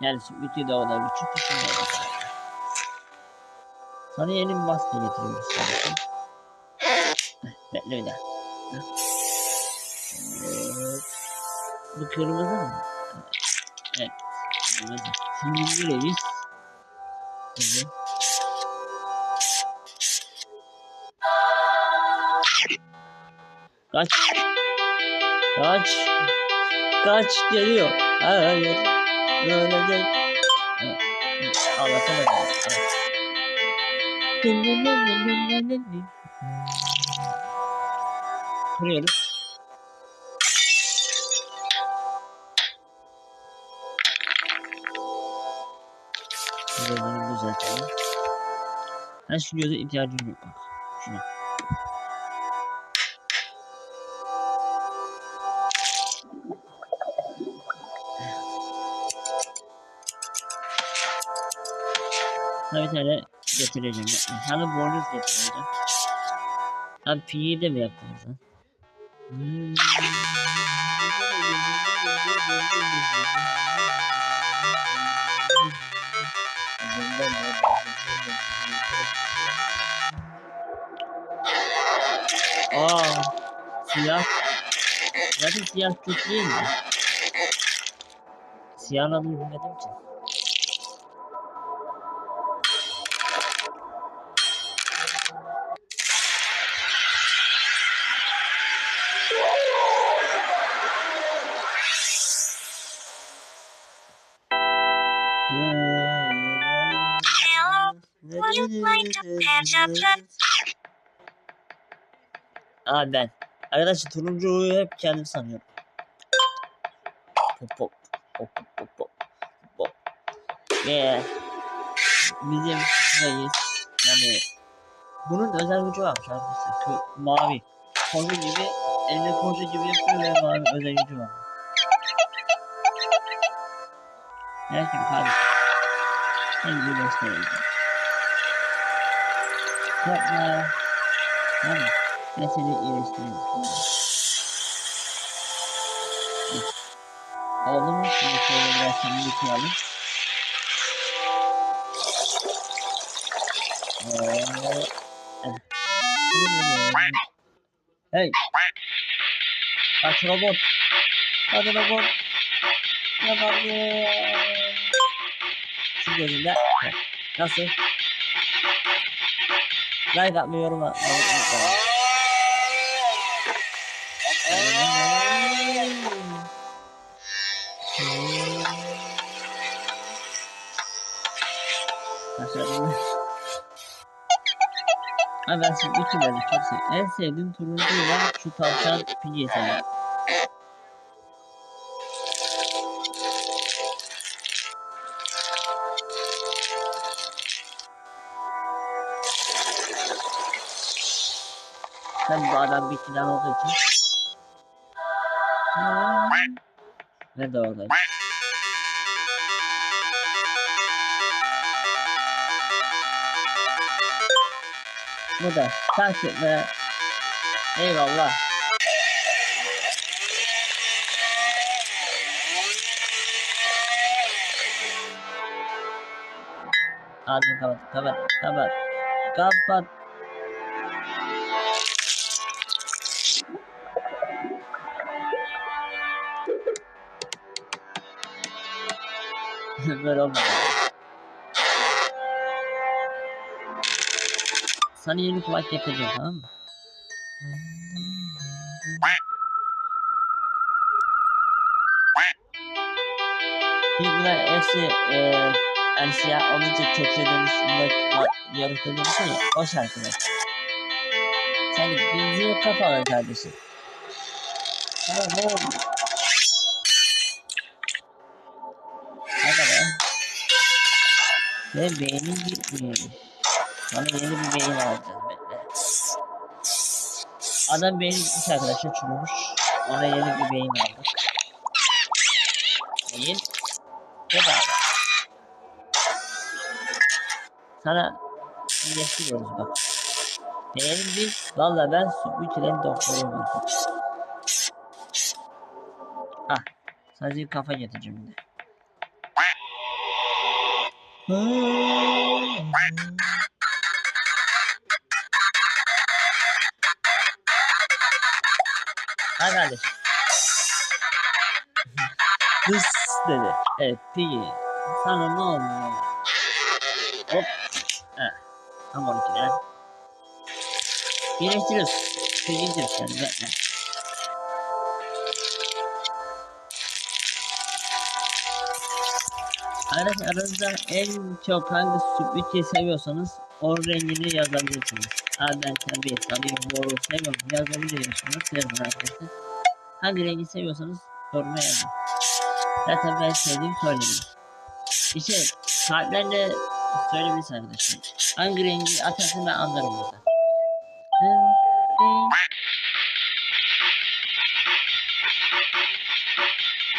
Yani bütün o kadar küçük düşünmeyelim. Sana yeni bir maske getiriyoruz Bekle bir daha. Evet. Bu kırmızı mı? Evet. Kırmızı. Şimdi nereyiz? Evet. Kaç. Kaç. Kaç geliyor. Hayır. Ölecek. Evet. Anlatamadım. Evet. Kırıyoruz. Buraları düzeltelim. Ben şu göze ihtiyacım yok bak. Şuna. Bir tane getireceğim. Sana bonus getireceğim. Abi piyi de mi yaptınız lan? Hmm. Siyah. Zaten siyah çok değil mi? Siyah adını bilmediğim için. The Aa ben. Arkadaşlar turuncuyu hep kendim sanıyorum. Pop pop. Pop pop pop pop. Ve bizim reis yani bunun özel gücü varmış arkadaşlar. Mavi. Kozu gibi elinde kozu gibi yapıyor ve mavi özel gücü var. Şimdi kardeşim. Sen bir göstereyim. Yapma. Tamam mı? Ben seni iyileştireyim. Oldu mu? Şimdi şöyle biraz seni yıkayalım. Ee, Hey! Kaç robot! Hadi robot! Yapalım! Şu gözünde. Nasıl? Like atmayı yorum atmayı unutmayın. Abi ben şu üçüleri çok seviyorum. En sevdiğim turuncuyla şu tavşan pigeyi seviyorum. Sen bu adam bir plan olduğu için. Hmm. Ne de orada. Bu da takip ve eyvallah. Ağzını kapat, kapat, kapat, kapat. Olmadı. Sana yeni kulak yapacağım tamam mı? Bunlar hepsi eee yani siyah olunca dönüşünde yarıkta dönüşüyor ya o şarkılar. Sen de benziyor kafalı kardeşim. Tamam ne oldu? Ve beynin gitmiyor. Bana yeni bir beyin alacağız bekle. Adam beyin gitmiş arkadaşlar çürümüş. Ona yeni bir beyin aldık. Beyin. Bedava. Sana iyileştiriyoruz bak. Beğenin biz. Valla ben Sütbükü'lerin doktoruyum artık. Ah. Sadece kafa getireceğim de. うんあらです。ですってね、え、P さんの、お、あ、ハモリキね。ビレッジルス、ビレッルスやるね。Arkadaşlar aranızda en çok hangi sütlüçeyi seviyorsanız o rengini yazabilirsiniz. Abi ben tabii tabii moru seviyorum yazabilirsiniz. Sevdim arkadaşlar. Hangi rengi seviyorsanız yoruma yazın. Zaten ben sevdiğimi söyledim. İşte kalplerle söyleyebilirsiniz arkadaşlar. Hangi rengi atarsın ben anlarım burada.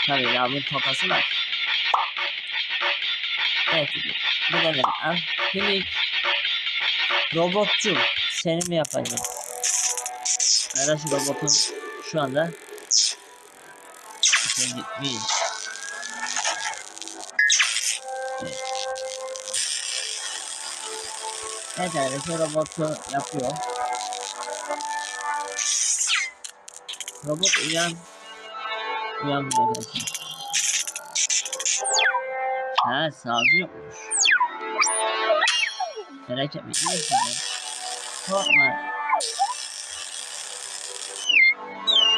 Tabii ya bunun tokası var. Evet. Bu da? Ah, Şimdi robotçu seni mi yapacağım? Arkadaş robotun şu anda şey gitmiş. Evet. Evet robotu yapıyor. Robot uyan. Uyanmıyor arkadaşlar. Ha sağlığı yokmuş. Merak etme iyi misin ya? Korkma.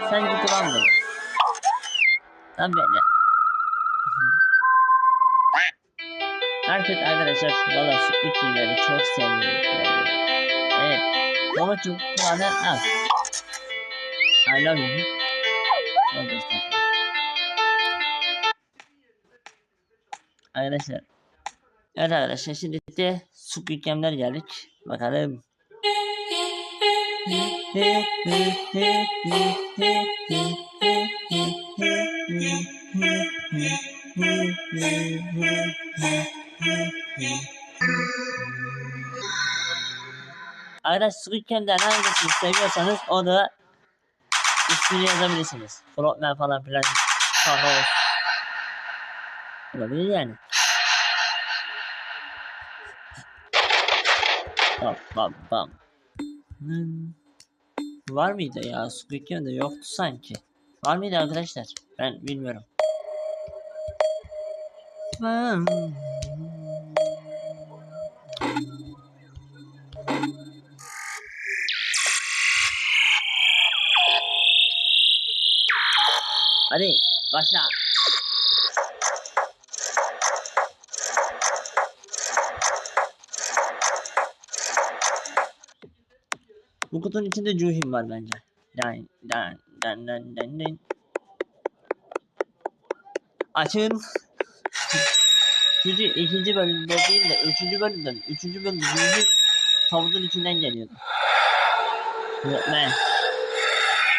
Sen git ulan böyle. Lan bekle. Artık arkadaşlar valla sütlü çiğleri çok seviyorum. Evet. Babacım kulağına al. I love you. Çok estağfurullah. Arkadaşlar. Evet arkadaşlar şimdi de su yüklemler geldik. Bakalım. Arkadaş su yüklemden hangisini seviyorsanız onu ismini yazabilirsiniz. Frogman falan filan. Thanos. Olabilir yani. Bam bam bam. Hmm. Var mıydı ya? Squid Game'de yoktu sanki. Var mıydı arkadaşlar? Ben bilmiyorum. Hmm. Hadi başla. Kutunun içinde Juhim var bence. Dan dan dan dan dan dan. Açın. Çünkü ikinci bölümde değil de üçüncü bölümde üçüncü bölümde Juhim tavukun içinden geliyordu. Flotman.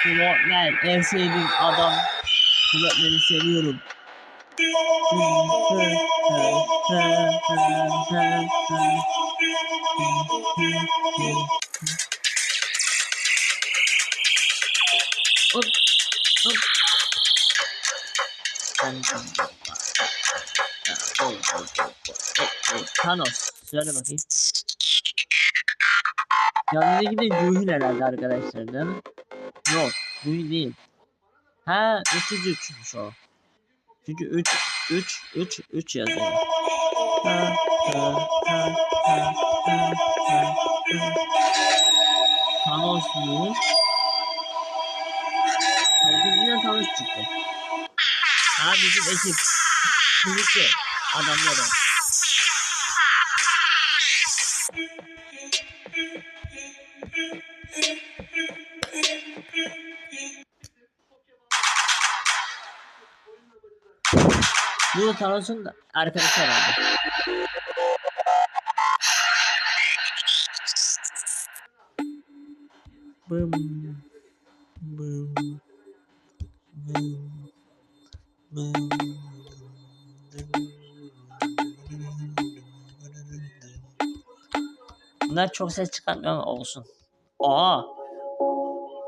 Flotman en sevdiğim adam. Flotman'i seviyorum. Hop, hop. Thanos. Söyle bakayım. Yanındaki de Juhin herhalde arkadaşlar değil mi? Yok. Juhin değil. Ha 303'müş o. Çünkü 3 3 3 3 yazıyor. Ha, ha, ha, ha, ha, ha. Thanos mu? Tavukludan Thanos çıktı. Ha bizim ekip. Birlikte adamları. Bu da Thanos'un da arkadaşı herhalde. Bım. Bunlar çok ses çıkartmıyor olsun. Aa!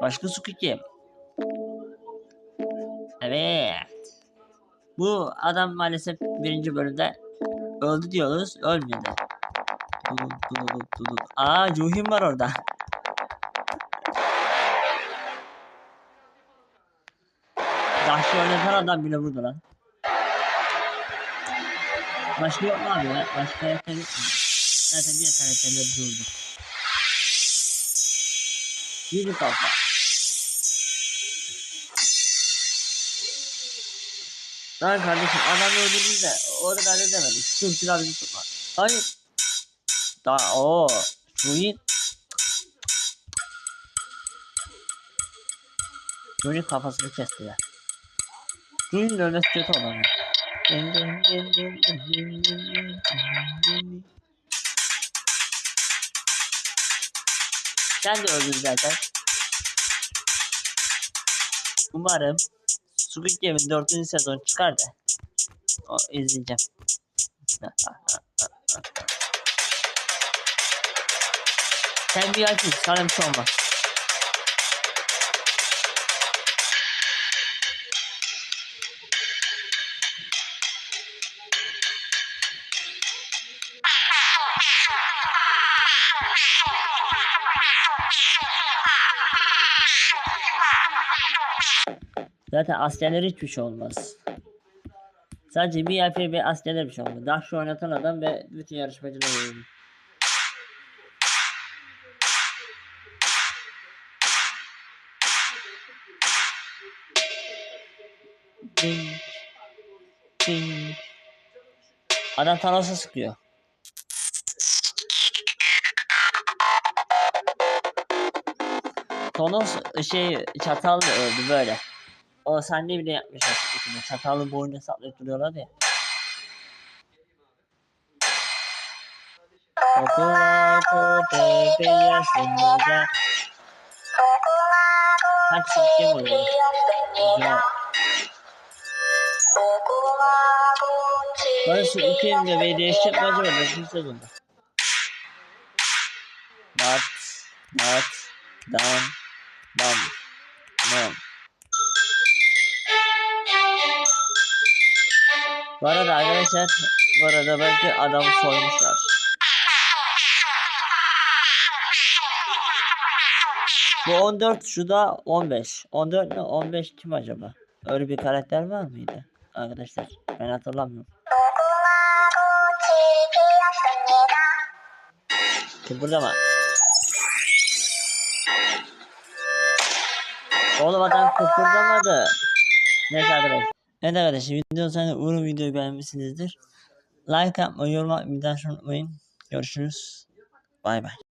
Başka su Game. Evet. Bu adam maalesef birinci bölümde öldü diyoruz. Ölmedi. Duduk duduk duduk. Aa Juhim var orada. Dahşi oynatan adam bile burada lan. Başka yok mu abi ya? Başka yok mu? Zaten diğer karakterler durdu. Yedi kafa. Lan kardeşim adam öldürdü de orada da demedik. Türkçüler bizi tutma. Hayır. Daha o Ruin. Ruin kafasını kestiler. Ruin'in ölmesi kötü olan. Sen de öldün zaten. Umarım Squid Game'in 4. sezon çıkar da o izleyeceğim. Sen bir aç sana bir şey olmaz. Zaten askerler hiçbir şey olmaz. Sadece bir yapıya bir askerler bir şey olmaz. Dahşi oynatan adam ve bütün yarışmacılar ölür. Ding. Ding. Adam Thanos'a sıkıyor. Thanos şey çatal öldü böyle. O sahne bile yapmışlar. içinde. Çatalı boynuna saplayıp duruyorlar ya. Okula kote beyazınıza Kaç sikkim oluyor? Ya. Barış ülkenin bebeği değişecek mi acaba? Dördüncü sezonda. Bat, bat, dam, dam, dam. Bu arada arkadaşlar bu arada belki adamı soymuşlar. Bu 14 şu da 15. 14 ne 15 kim acaba? Öyle bir karakter var mıydı? Arkadaşlar ben hatırlamıyorum. Kıpırdama. Oğlum adam kıpırdamadı. Neyse arkadaşlar. Evet arkadaşlar videonun sonunda umarım videoyu beğenmişsinizdir. Like atmayı, yorum atmayı, bir daha unutmayın. Görüşürüz. Bay bay.